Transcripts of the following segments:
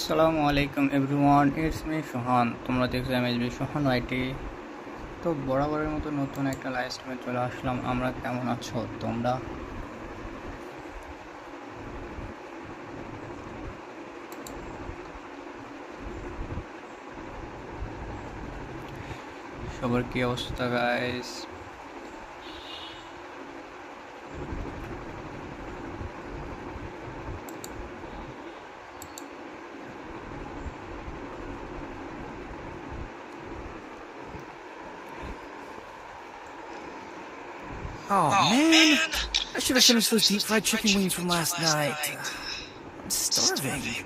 আসসালামু আলাইকুম everyone, it's me Sohan. তোমরা দেখছ M S B Sohan IT. তো বরাবরের মতো নতুন একটা লাইভ স্ট্রিমে চলে আসলাম। আমরা কেমন আছো? তোমরা? সবার কি অবস্থা guys Oh, oh man. I should have finished those deep fried chicken wings from last night. I'm starving.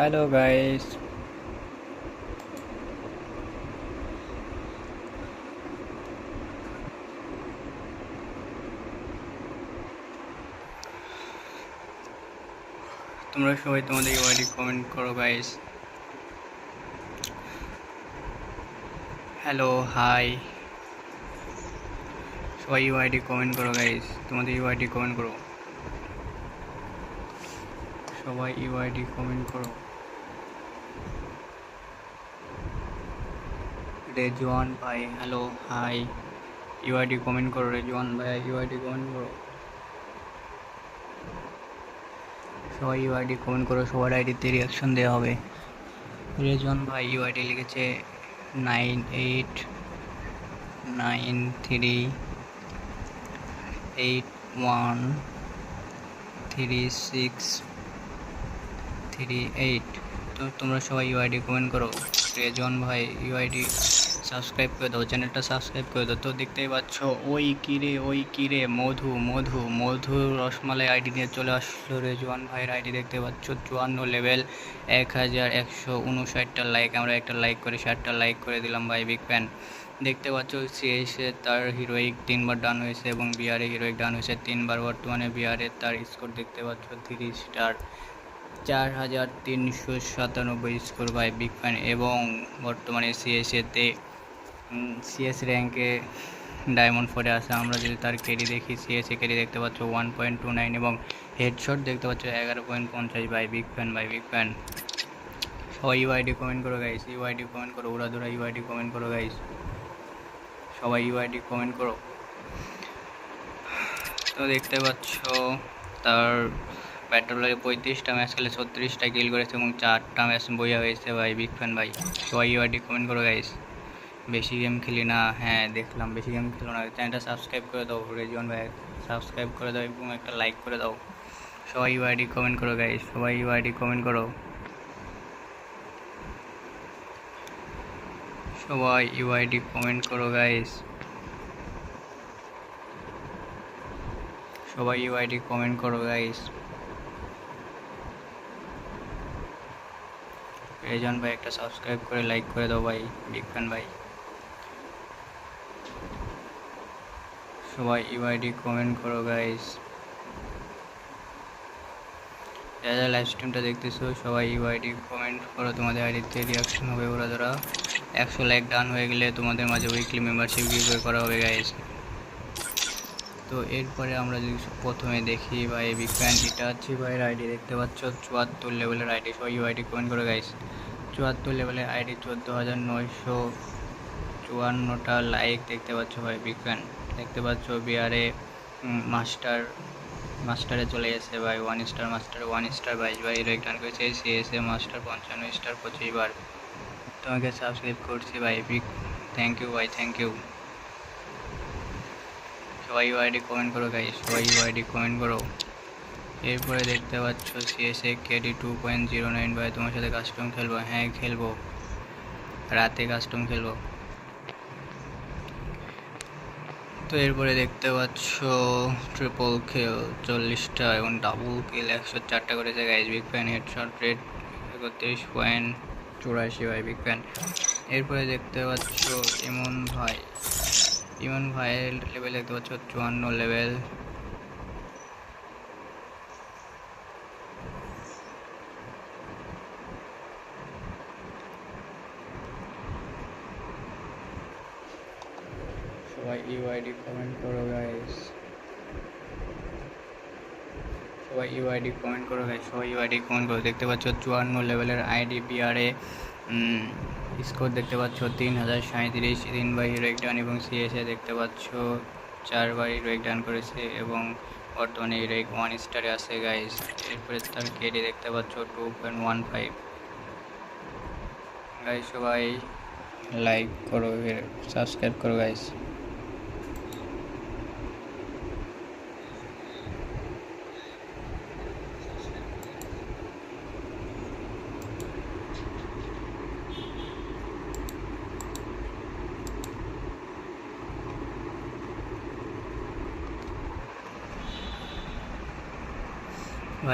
Hello guys তোমরা সবাই তোমাদের ইউআইডি কমেন্ট করো গাইস হ্যালো হাই সবাই ইউআইডি কমেন্ট করো গাইস তোমাদের ইউআইডি কমেন্ট করো। সবাই ইউআইডি কমেন্ট করো। রেজওয়ান ভাই হ্যালো হাই ইউআইডি কমেন্ট করো রেজওয়ান ভাই ইউআইডি কমেন্ট করো সবাই ইউআইডি কমেন্ট করো সবার আইডিতে রিয়াকশন দেওয়া হবে। রেজওয়ান ভাই ইউআইডি লিখেছে nine eight nine three eight one three six three eight তো তোমরা সবাই ইউআইডি কমেন্ট করো। রেজন ভাই ইউআইডি সাবস্ক্রাইব করে দাও, চ্যানেলটা সাবস্ক্রাইব করে দাও। তো দেখতেই পাচ্ছ, ওই কিরে ওই কিরে মধু মধু মধু রসমালাই আইডি নিয়ে চলে আসলো রেজওয়ান ভাইয়ের আইডি দেখতে পাচ্ছ, চুয়ান্ন লেভেল এক হাজার একশো উনষাটটা লাইক আমরা একটা লাইক করে, ষাটটা লাইক করে দিলাম ভাই বিগ ফ্যান দেখতে পাচ্ছ সিএসে তার হিরোইক তিনবার ডান হয়েছে এবং বিহারে হিরোইক ডান হয়েছে তিনবার, বর্তমানে বিহারে তার স্কোর দেখতে পাচ্ছ থ্রি স্টার চার হাজার তিনশো সাতানব্বই স্কোর বাই বিগ ফ্যান এবং বর্তমানে সিএসএতে সিএস র্যাঙ্কে ডায়মন্ড ফোরে আছে। আমরা যদি তার কেডি দেখি, সিএসএ কেডি দেখতে পাচ্ছ ওয়ান পয়েন্ট টু নাইন এবং হেডশট দেখতে পাচ্ছ এগারো পয়েন্ট পঞ্চাশ by Big Fan by Big Fan সবাই ইউআইডি কমেন্ট করো গাইস ইউআইডি কমেন্ট করো, উড়াদুরা ইউআইডি কমেন্ট করো গাইস সবাই ইউআইডি কমেন্ট করো। তো দেখতে পাচ্ছ তার ব্যাটলারে পঁয়ত্রিশটা ম্যাচ খেলে ছত্রিশটা কিল করেছে এবং চারটা ম্যাচ বইয়া হয়েছে ভাই বিগ ফ্যান ভাই। সবাই ইউআইডি কমেন্ট করো গাইস বেশি গেম খেলি না হ্যাঁ দেখলাম, বেশি গেম খেলো না। চ্যানেলটা সাবস্ক্রাইব করে দাও রেজন ভাই। সাবস্ক্রাইব করে দাও এবং একটা লাইক করে দাও। সবাই ইউআইডি কমেন্ট করো গাইস সবাই ইউআইডি কমেন্ট করো। সবাই ইউআইডি কমেন্ট করো গাইস সবাই ইউআইডি কমেন্ট করো গাইস রেজন ভাই, একটা সাবস্ক্রাইব করে লাইক করে দাও ভাই বিগ ফ্যান ভাই। সবাই ইউআইডি কমেন্ট করো গাইস যারা লাইভ স্ট্রিমটা দেখতেছো, সবাই ইউআইডি কমেন্ট করো, তোমাদের আইডিতে রিয়াকশন হবে ওরা যারা একশো লাইক ডান হয়ে গেলে তোমাদের মাঝে উইকলি মেম্বারশিপ গিভওয়ে করা হবে গাইস তো এরপরে আমরা যদি প্রথমে দেখি ভাই বিগ ফ্যান এটা হচ্ছে ভাইয়ের আইডি দেখতে পাচ্ছ? চুয়াত্তর লেভেলের আইডি সবাই ইউআইডি কমেন্ট করে গাইস চুয়াত্তর লেভেলের আইডি চোদ্দ হাজার নয়শো চুয়ান্নটা লাইক দেখতে পাচ্ছ ভাই বিগ ফ্যান দেখতে পাচ্ছ বিহারে মাস্টার মাস্টারে চলে গেছে ভাই one star master one star বাইশ বার হিরো গান করেছে সিএসএ মাস্টার পঞ্চান্ন স্টার পঁচিশ বার। তোমাকে সাবস্ক্রাইব করছি ভাই বিগ থ্যাংক ইউ ভাই থ্যাংক ইউ সবাই ইউআইডি কমেন্ট করো গাইস সবাই ইউআইডি কমেন্ট করো। এরপরে দেখতে পাচ্ছ CSA KD two point zero nine ভাই, তোমার সাথে কাস্টম খেলব। হ্যাঁ খেলব। রাতে কাস্টম খেলব। তো এরপরে দেখতে পাচ্ছ ট্রিপল কিল চল্লিশটা এবং ডাবল কিল একশো চারটা করেছে guys Big Fan headshot rate একত্রিশ পয়েন্ট চুরাশি ভাই বিগ ফ্যান এরপরে দেখতে পাচ্ছ ইমন ভাই। ইমন ভাইয়ের লেভেল দেখতে পাচ্ছ, চুয়ান্ন লেভেল সবাই ইউআইডি কমেন্ট করো গাইস সবাই ইউআইডি কমেন্ট করো গাইস সবাই ইউআইডি কমেন্ট করো। দেখতে পাচ্ছ, চুয়ান্ন লেভেলের আইডি বিআরে স্কোর দেখতে পাচ্ছ তিন হাজার সাঁত্রিশ তিন বাই ডান এবং সিএসএ দেখতে পাচ্ছ চারবার হিরো ডান করেছে এবং বর্তমানে রেক ওয়ান স্টারে আছে গাইস এরপরে তার কেডি দেখতে পাচ্ছ two point one five guys সবাই লাইক করো সাবস্ক্রাইব করো গাইস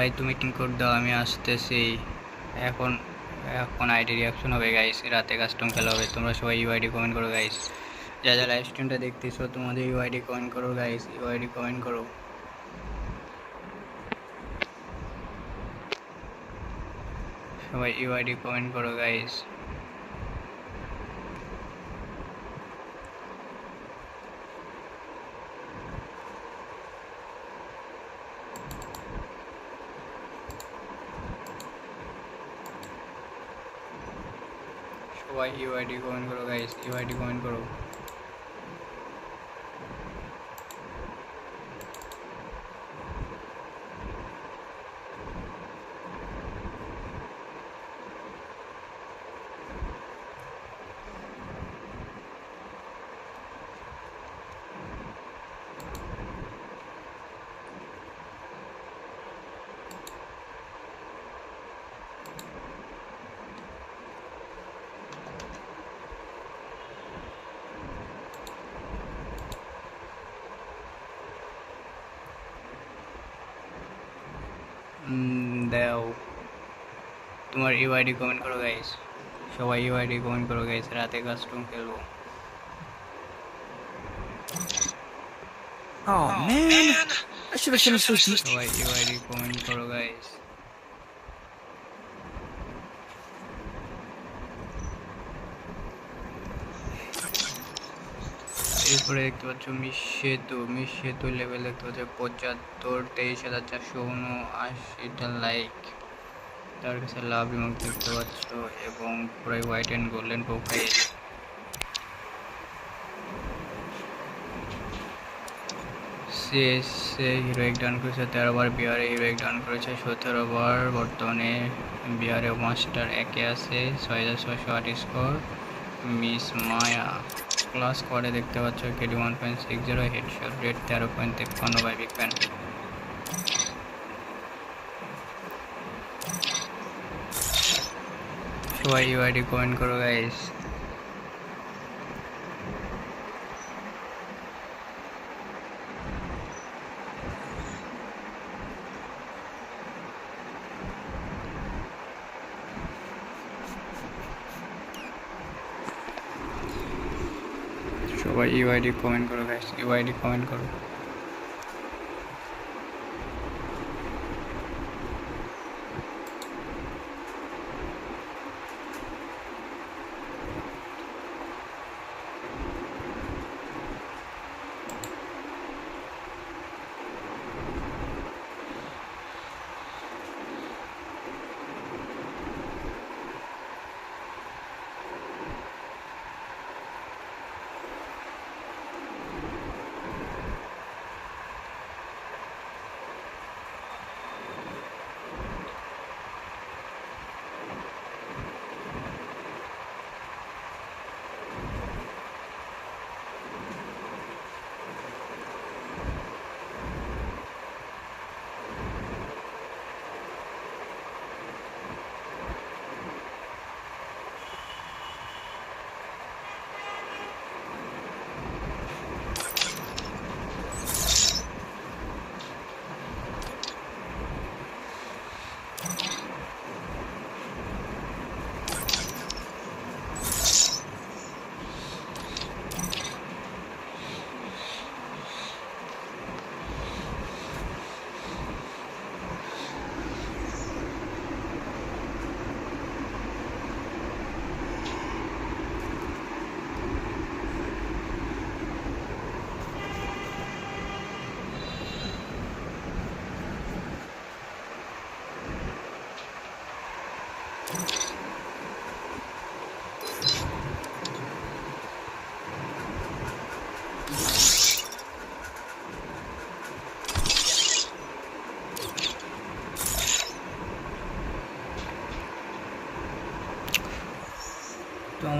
ভাই, তুমি টিম কোড দাও, আমি আসতেছি। এখন এখন আইডি রিয়াকশন হবে গাইস রাতে কাস্টম খেলা হবে, তোমরা সবাই ইউআইডি কমেন্ট করো গাইস যা যা লাইভ স্ট্রিমটা দেখতেছো, তোমাদের ইউআইডি কমেন্ট করো গাইস ইউআইডি কমেন্ট করো। সবাই ইউআইডি কমেন্ট করো গাইস সবাই ইউআইডি কমেন্ট করো গাইস ইউআইডি কমেন্ট করো। উম, দাও তোমার ইউআইডি কমেন্ট করো গাইস সবাই ইউআইডি কমেন্ট করো গাইস রাতে কাস্টম খেলব। Oh man, I should have finished those deep. সবাই ইউআইডি কমেন্ট করো গাইস এরপরে দেখতে পাচ্ছ মিস সেতু। লেভেল দেখতে পাচ্ছ পঁচাত্তর তেইশ হাজার চারশো উনআশিটা লাইক তার কাছে লাভ এবং দেখতে পাচ্ছ এবং পুরাই হোয়াইট অ্যান্ড গোল্ডেন প্রোফাইল সিএসএ হিরোইক ডান করেছে তেরো বার বিহারে হিরোইক ডান করেছে সতেরো বার বর্তমানে বিহারে মাস্টার একে আছে ছয় হাজার ছয়শো আট স্কোর মিস মায়া। ক্লাস করে দেখতে পাচ্ছ KD one point six zero headshot rate তেরো পয়েন্ট তেপ্পান্ন বাই বিগ প্যান সবাই ইউআইডি কমেন্ট করো গাইস সবাই ইউআইডি কমেন্ট করো গাইস ইউআইডি কমেন্ট করো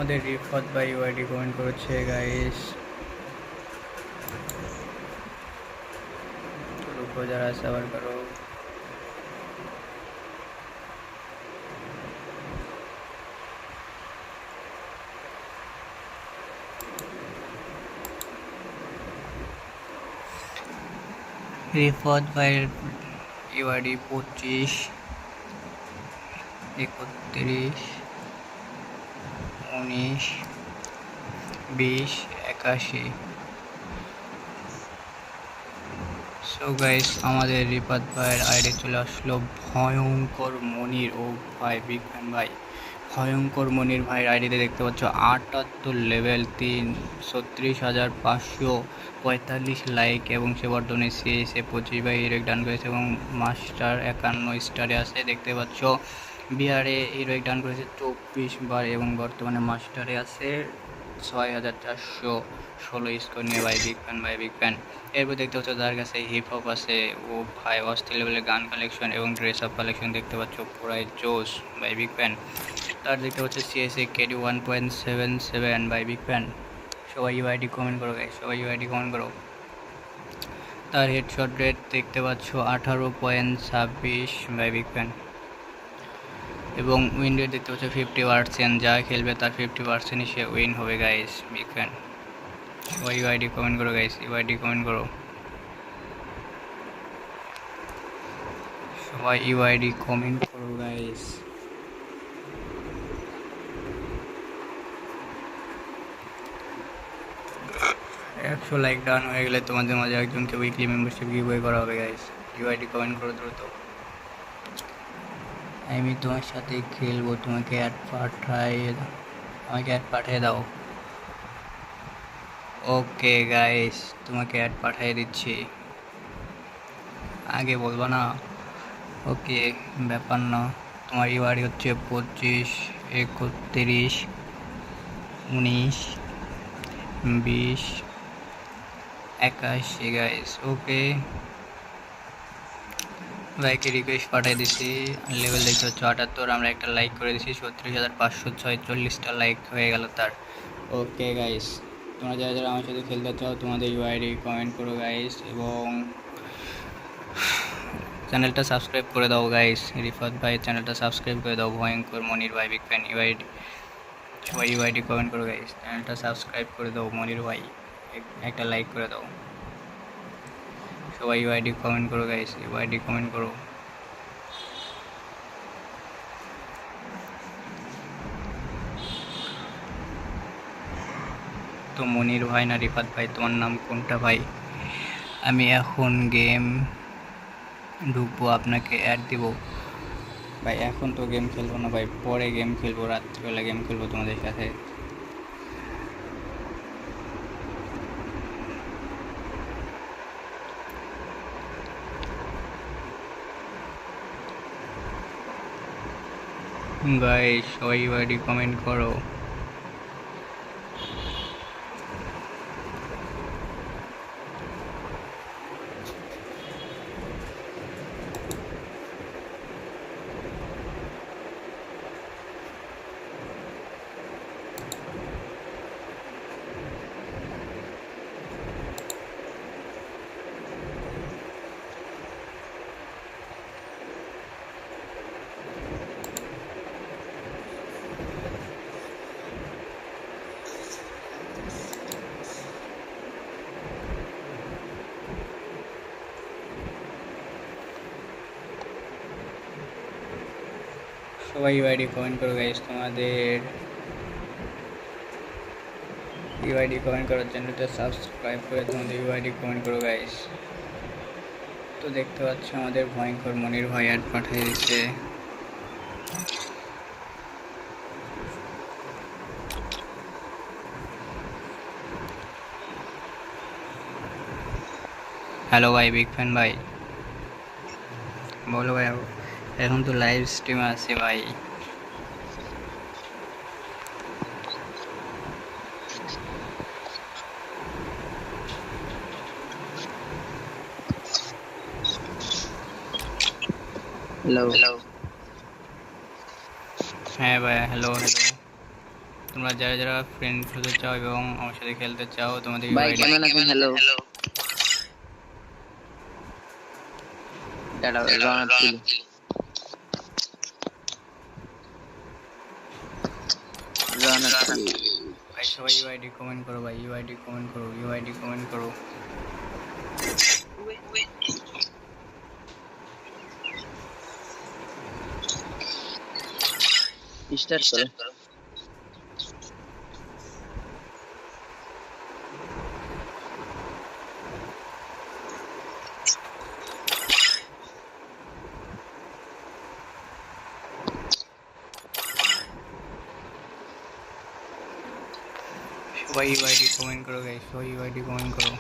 আমাদের রিফত ভাই ওয়াইডি কমেন্ট করেছে গাইস রুকো যারা সাবার করো। রিফত ভাইয়ের ইউআইডি পঁচিশ, একত্রিশ। উনিশ, বিশ, একাশি। সো গাইস আমাদের রিপাত ভাইয়ের আইডি চলে আসলো ভয়ঙ্কর মনির। ও ভাই বিগ ফ্যান ভাই। ভয়ঙ্কর মনির ভাইয়ের আইডিতে দেখতে পাচ্ছ, আটাত্তর লেভেল তিন, ছত্রিশ হাজার পাঁচশো পঁয়তাল্লিশ লাইক এবং সে বর্তমানে সিএসএ পঁচিশ বাই হিরোইক ডান করেছে এবং মাস্টার একান্ন স্টারে আছে। দেখতে পাচ্ছ বিহারে হিরোইক ডান করেছে চব্বিশ বার এবং বর্তমানে মাস্টারে আছে ছয় হাজার চারশো ষোলো স্কোর নিয়ে by Big Fan by Big Fan এরপর দেখতে পাচ্ছ তার কাছে হিপ হপ আছে। ও ভাই, অস্থির লেভেলের গান কালেকশন এবং ড্রেস আপ কালেকশন দেখতে পাচ্ছ, পুরাই জোস বাই বিগ ফ্যান তার দেখতে পাচ্ছ CSA KD one point seven seven by Big Fan সবাই ইউআইডি কমেন্ট করো সবাই ইউআইডি কমেন্ট করো। তার হেডশট রেট দেখতে পাচ্ছ আঠারো পয়েন্ট ছাব্বিশ বাই বিগ ফ্যান এবং উইন রেট দেখতে পাচ্ছ ফিফটি পার্সেন্ট যা খেলবে তার ফিফটি পার্সেন্টই সে উইন হবে গাইস ফ্যান সবাই ইউআইডি কমেন্ট করো গাইস ইউআইডি কমেন্ট করো। সবাই ইউআইডি কমেন্ট করো গাইস একশো লাইক ডান হয়ে গেলে তোমাদের মাঝে একজনকে উইকলি মেম্বারশিপ গিভওয়ে করা হবে গাইস ইউআইডি কমেন্ট করো দ্রুত। আমি তোমার সাথে খেলব, তোমাকে অ্যাড পাঠাই আমাকে অ্যাড পাঠিয়ে দাও। ওকে গাইস তোমাকে অ্যাড পাঠিয়ে দিচ্ছি। আগে বলব না? ওকে, ব্যাপার না। তোমার ইউআইডি হচ্ছে পঁচিশ, একত্রিশ, উনিশ, বিশ, একাশি গাইস ওকে? লাইকে রিকোয়েস্ট পাঠিয়ে দিছি। লেভেল দেখতে হচ্ছে আটাত্তর, আমরা একটা লাইক করে দিছি, ছত্রিশ হাজার পাঁচশো ছয়চল্লিশটা লাইক হয়ে গেল তার। ওকে গাইস তোমরা যারা যারা আমার সাথে খেলতে চাও, তোমাদের ইউআইডি কমেন্ট করো গাইস এবং চ্যানেলটা সাবস্ক্রাইব করে দাও গাইস রিফাত ভাই চ্যানেলটা সাবস্ক্রাইব করে দাও, ভয়ঙ্কর মনির ভাই বিগ ফ্যান ইউআইডি সবাই ইউআইডি কমেন্ট করো গাইস চ্যানেলটা সাবস্ক্রাইব করে দাও, মনির ভাই। এক- একটা লাইক করে দাও। সবাই ইউআইডি কমেন্ট করো গাইস ইউআইডি কমেন্ট করো। তো মনির ভাই না রিফাত ভাই, তোমার নাম কোনটা ভাই? আমি এখন গেম ঢুকবো, আপনাকে অ্যাড দিব। ভাই, এখন তো গেম খেলব না ভাই, পরে গেম খেলব, রাত্রিবেলা গেম খেলব তোমাদের সাথে। গাইস সবাই বাড়ি কমেন্ট করো সবাই ইউআইডি কমেন্ট করো গাইস তোমাদের ইউআইডি কমেন্ট করার চ্যানেলটা সাবস্ক্রাইব করে তোমাদের ইউআইডি কমেন্ট করো গাইস তো দেখতে পাচ্ছ আমাদের ভয়ঙ্কর মনির ভাই অ্যাড পাঠিয়ে দিচ্ছে। হ্যালো ভাই বিগ ফ্যান ভাই। বলো ভাই এখন তো লাইভ স্ট্রিম আছে ভাই हेलो हेलो হ্যাঁ ভাই হ্যালো হ্যালো তোমরা যারা যারা ফ্রেন্ড হতে চাও এবং আমার সাথে খেলতে চাও তোমাদের ভাই কেমন আছেন হ্যালো হ্যালো দাঁড়াও রওনা ছিল রওনা ছিল ভাই সবাই ইউআইডি কমেন্ট করো ভাই ইউআইডি কমেন্ট করো ইউআইডি কমেন্ট করো স্টার্ট করো সবাই ইউআইডি কমেন্ট করো গাইস ইউআইডি কমেন্ট করো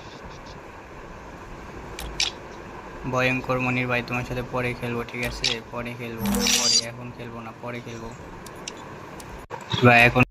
ভয়ঙ্কর মনির ভাই তোমার সাথে পরে খেলব ঠিক আছে পরে খেলব পরে এখন খেলব না পরে খেলব ভাই এখন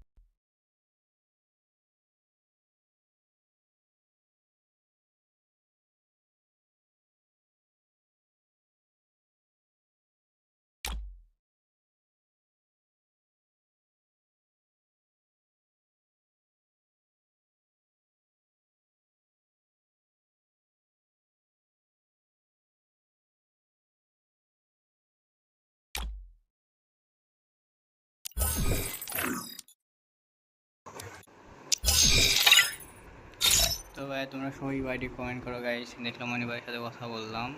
ভাই, তোমরা সবাই ইউআইডি কমেন্ট করো গাইস দেখলাম মনি ভাইয়ের সাথে কথা বললাম।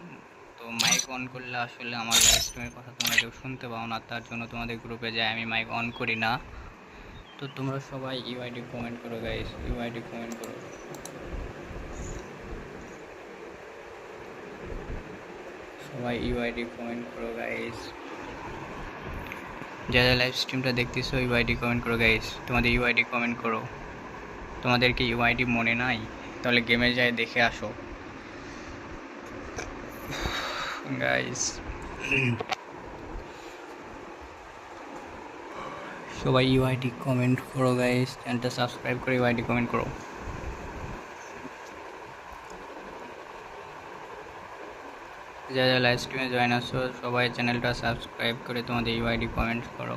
তো মাইক অন করলে আসলে আমার লাইভ স্ট্রিমের কথা তোমরা কেউ শুনতে পাও না, তার জন্য তোমাদের গ্রুপে যাই, আমি মাইক অন করি না। তো তোমরা সবাই ইউআইডি কমেন্ট করো গাইস ইউআইডি কমেন্ট করো। সবাই ইউআইডি কমেন্ট করো গাইস যারা লাইভ স্ট্রিমটা দেখতেছো ইউআইডি কমেন্ট করো গাইস তোমাদের ইউআইডি কমেন্ট করো। তোমাদের কি ইউআইডি মনে নাই? তাহলে গেমে যায় দেখে আসো। গাইস সবাই ইউআইডি কমেন্ট করো গাইস চ্যানেলটা সাবস্ক্রাইব করে ইউআইডি কমেন্ট করো। যারা যারা লাইভ স্ট্রিমে জয়েন আসছো সবাই চ্যানেলটা সাবস্ক্রাইব করে তোমাদের ইউআইডি কমেন্ট করো।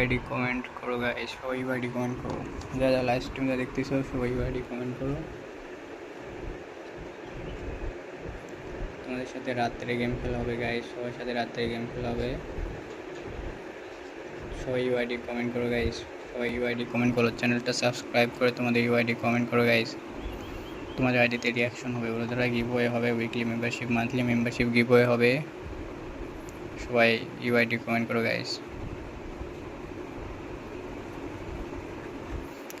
ইউআইডি কমেন্ট করো গাইস সবাই ইউআইডি কমেন্ট করো যারা যারা লাইভ স্ট্রিমটা দেখতেছো, সবাই ইউআইডি কমেন্ট করো। তোমাদের সাথে রাত্রে গেম খেলা হবে গাইস সবার সাথে রাত্রে গেম খেলা হবে। সবাই ইউআইডি কমেন্ট করো গাইস সবাই ইউআইডি কমেন্ট করো চ্যানেলটা সাবস্ক্রাইব করে তোমাদের ইউআইডি কমেন্ট করো গাইস তোমাদের আইডিতে রিয়াকশন হবে ওরা গিভওয়ে হবে weekly membership monthly membership giveaway হবে। সবাই ইউআইডি কমেন্ট করো গাইস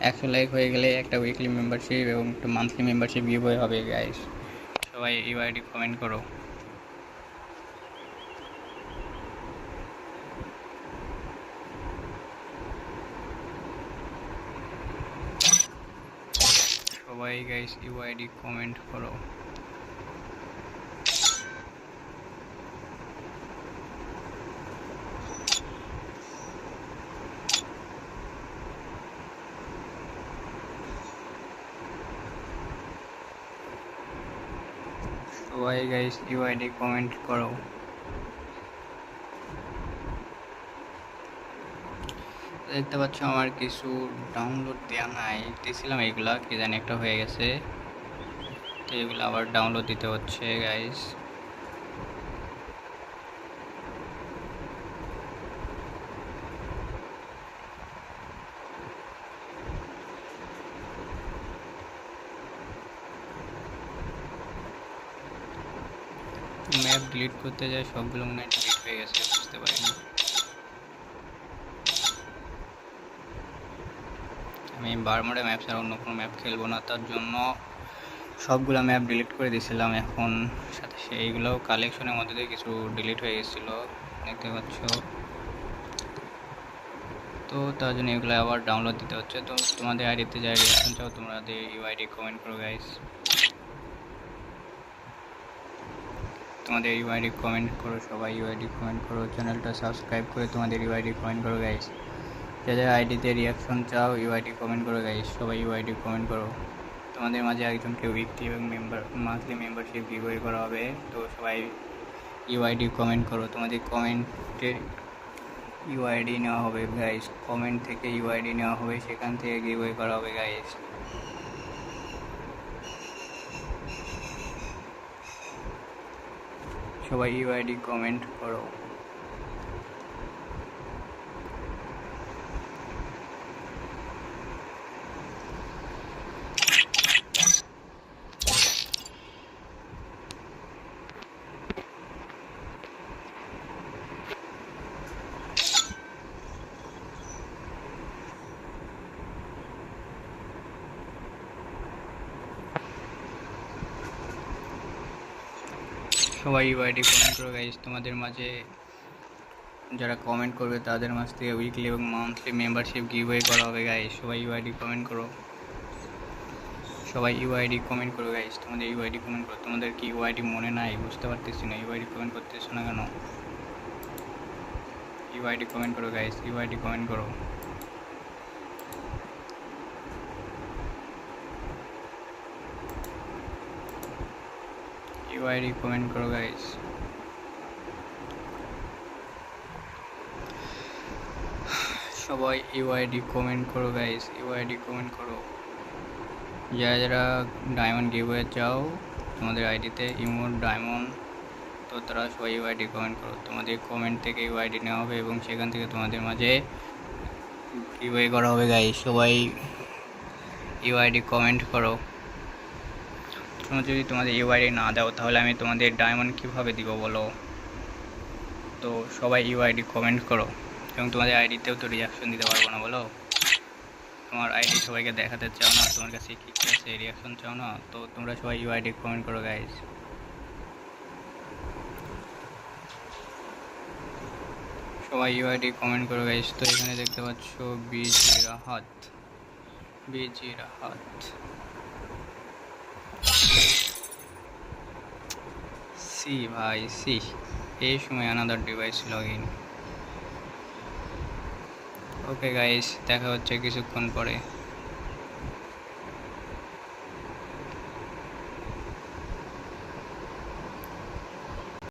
একশো লাইক হয়ে গেলে একটা উইকলি মেম্বারশিপ এবং একটা মান্থলি মেম্বারশিপ গিভওয়ে হবে গাইস সবাই ইউআইডি কমেন্ট করো। সবাই গাইস ইউআইডি কমেন্ট করো। সবাই গাইস ইউআইডি কমেন্ট করো। দেখতে পাচ্ছ, আমার কিছু ডাউনলোড দেওয়া নাই। দিয়েছিলাম এগুলা, কি জানি একটা হয়ে গেছে। তো এগুলো আবার ডাউনলোড দিতে হচ্ছে গাইস ম্যাপ ডিলিট করতে যাই সবগুলো মনে হয় ডিলিট হয়ে গেছে, বুঝতে পারিনি। আমি বারমোডে ম্যাপ ছাড়া অন্য কোনো ম্যাপ খেলব না, তার জন্য সবগুলো ম্যাপ ডিলিট করে দিয়েছিলাম। এখন সাথে সেইগুলো কালেকশনের মধ্যে দিয়ে কিছু ডিলিট হয়ে গেছিল, দেখতে পাচ্ছ। তো তার জন্য এগুলো আবার ডাউনলোড দিতে হচ্ছে। তো তোমাদের আইডিতে যাই রিয়াকশন চাও তোমাদের ইউআইডি কমেন্ট করো গাইস তোমাদের ইউআইডি কমেন্ট করো, সবাই ইউআইডি কমেন্ট করো চ্যানেলটা সাবস্ক্রাইব করে তোমাদের ইউআইডি কমেন্ট করো গাইস যাদের আইডিতে রিয়াকশন চাও ইউআইডি কমেন্ট করো গাইস সবাই ইউআইডি কমেন্ট করো। তোমাদের মাঝে একজনকে উইকলি এবং মেম্বার মান্থলি মেম্বারশিপ গিভওয়ে করা হবে, তো সবাই ইউআইডি কমেন্ট করো। তোমাদের কমেন্টের ইউআইডি নেওয়া হবে গাইস কমেন্ট থেকে ইউআইডি নেওয়া হবে, সেখান থেকে গিভওয়ে করা হবে গাইস সবাই ইউআইডি কমেন্ট করো। সবাই ইউআইডি কমেন্ট করো গাইস তোমাদের মাঝে যারা কমেন্ট করবে তাদের মাঝ থেকে উইকলি এবং মান্থলি মেম্বারশিপ গিভওয়ে করা হবে গাইস সবাই ইউআইডি কমেন্ট করো। সবাই ইউআইডি কমেন্ট করো গাইস তোমাদের ইউআইডি কমেন্ট করো। তোমাদের কি ইউআইডি মনে নাই, বুঝতে পারতেছি না ইউআইডি কমেন্ট করতেছো না কেন? ইউআইডি কমেন্ট করো গাইস ইউআইডি কমেন্ট করো। ইউআইডি কমেন্ট করো গাইস সবাই ইউআইডি কমেন্ট করো গাইস ইউআইডি কমেন্ট করো যারা যারা ডায়মন্ড গিভওয়ে চাও, তোমাদের আইডিতে ইমোট ডায়মন্ড তো তারা সবাই ইউআইডি কমেন্ট করো। তোমাদের কমেন্ট থেকে ইউআইডি নেওয়া হবে এবং সেখান থেকে তোমাদের মাঝে গিভওয়ে করা হবে গাইস সবাই ইউআইডি কমেন্ট করো। তোমরা যদি তোমাদের ইউআইডি না দাও, তাহলে আমি তোমাদের ডায়মন্ড কীভাবে দিব বলো? তো সবাই ইউআইডি কমেন্ট করো। এবং তোমাদের আইডিতেও তো রিয়াকশন দিতে পারব না বলো? তোমার আইডি সবাইকে দেখাতে চাও না, তোমার কাছে কী কী আছে রিয়াকশন চাও না, তো তোমরা সবাই ইউআইডি কমেন্ট করো গাইজ সবাই ইউআইডি কমেন্ট করো গাইজ তো এখানে দেখতে পাচ্ছ বিজি রাহাত বিজি রাহাত সি ভাই, সি। এই সময় another device log in okay guys দেখা হচ্ছে কিছুক্ষণ পরে।